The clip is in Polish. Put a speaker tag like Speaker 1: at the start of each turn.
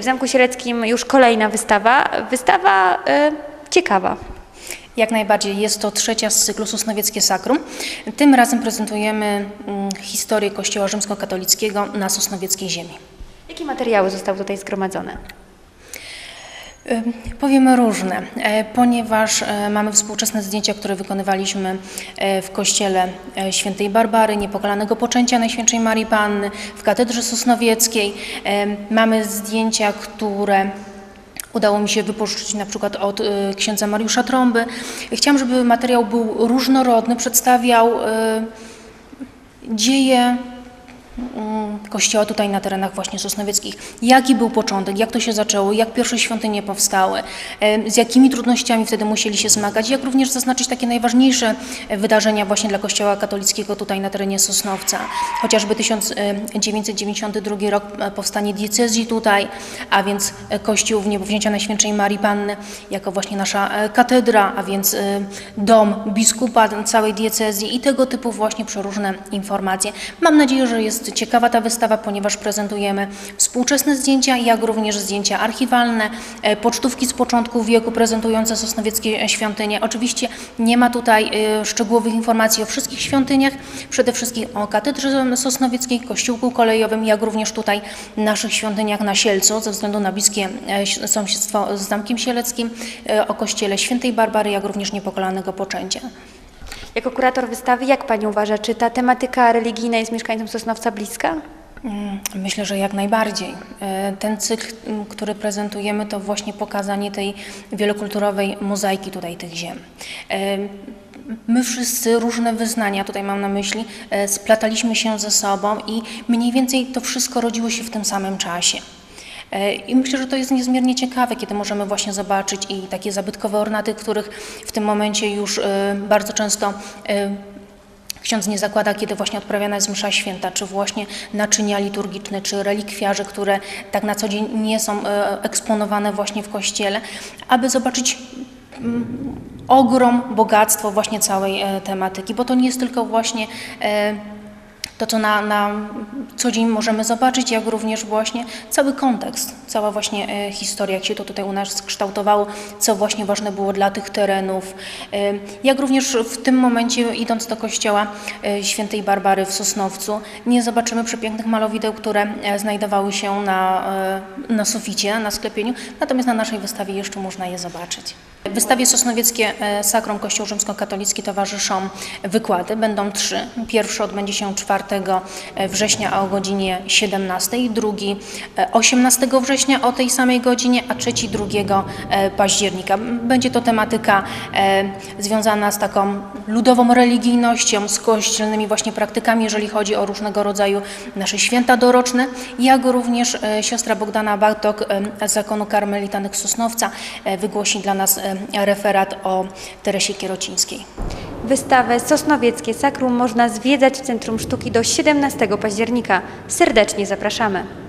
Speaker 1: W Zamku Siereckim już kolejna wystawa. Wystawa y, ciekawa.
Speaker 2: Jak najbardziej jest to trzecia z cyklu Sosnowieckie Sakrum. Tym razem prezentujemy mm, historię Kościoła rzymskokatolickiego na sosnowieckiej ziemi.
Speaker 1: Jakie materiały zostały tutaj zgromadzone?
Speaker 2: Ym, Powiemy różne, e, ponieważ e, mamy współczesne zdjęcia, które wykonywaliśmy e, w kościele świętej Barbary, Niepokalanego Poczęcia Najświętszej Marii Panny, w katedrze sosnowieckiej. Mamy zdjęcia, które udało mi się wypożyczyć na przykład od księdza Mariusza Trąby. Chciałam, żeby materiał był różnorodny, przedstawiał dzieje kościoła tutaj na terenach właśnie sosnowieckich. Jaki był początek, jak to się zaczęło, jak pierwsze świątynie powstały, z jakimi trudnościami wtedy musieli się zmagać, jak również zaznaczyć takie najważniejsze e, wydarzenia właśnie dla kościoła katolickiego tutaj na terenie Sosnowca. Chociażby 1992 rok e, powstanie diecezji tutaj, a więc e, kościół w niebowzięcia Najświętszej Marii Panny jako właśnie nasza katedra, a więc dom biskupa całej diecezji i tego typu właśnie przeróżne informacje. Mam nadzieję, że jest ciekawa ta wystawa, ponieważ prezentujemy współczesne zdjęcia, jak również zdjęcia archiwalne, e, pocztówki z początku wieku prezentujące sosnowieckie świątynie. Oczywiście nie ma tutaj e, szczegółowych informacji o wszystkich świątyniach, przede wszystkim o katedrze sosnowieckiej, kościółku kolejowym, jak również tutaj naszych świątyniach na Sielcu, ze względu na bliskie e, sąsiedztwo z Zamkiem Sieleckim, o kościele świętej Barbary, jak również Niepokalanego Poczęcia.
Speaker 1: Jako kurator wystawy, jak Pani uważa, czy ta tematyka religijna jest mieszkańcom Sosnowca bliska?
Speaker 2: Mm, Myślę, że jak najbardziej. E, Ten cykl, m, który prezentujemy, to właśnie pokazanie tej wielokulturowej mozaiki tutaj tych ziem. E, My wszyscy, różne wyznania, tutaj mam na myśli, e, splataliśmy się ze sobą i mniej więcej to wszystko rodziło się w tym samym czasie. I myślę, że to jest niezmiernie ciekawe, kiedy możemy właśnie zobaczyć i takie zabytkowe ornaty, których w tym momencie już e, bardzo często e, Ksiądz nie zakłada, kiedy właśnie odprawiana jest msza święta, czy właśnie naczynia liturgiczne, czy relikwiarze, które tak na co dzień nie są e, eksponowane właśnie w kościele, aby zobaczyć mm, ogrom, bogactwo właśnie całej e, tematyki, bo to nie jest tylko właśnie e, to, co na, na co dzień możemy zobaczyć, jak również właśnie cały kontekst, cała właśnie e, historia, jak się to tutaj u nas kształtowało, co właśnie ważne było dla tych terenów, e, jak również w tym momencie idąc do kościoła e, świętej Barbary w Sosnowcu, nie zobaczymy przepięknych malowideł, które znajdowały się na, na suficie, na sklepieniu, natomiast na naszej wystawie jeszcze można je zobaczyć. W wystawie Sosnowieckie Sakrum Kościół Rzymskokatolicki towarzyszą wykłady. Będą trzy. Pierwszy odbędzie się 4 września o godzinie 17, drugi e, 18 września o tej samej godzinie, a trzeci 2 e, października. Będzie to tematyka e, związana z taką ludową religijnością, z kościelnymi właśnie praktykami, jeżeli chodzi o różnego rodzaju nasze święta doroczne, jak również e, siostra Bogdana Bartok e, z Zakonu Karmelitanych Sosnowca e, wygłosi dla nas e, referat o Teresie Kierocińskiej.
Speaker 1: Wystawę Sosnowieckie Sakrum można zwiedzać w Centrum Sztuki do 17 października. Serdecznie zapraszamy.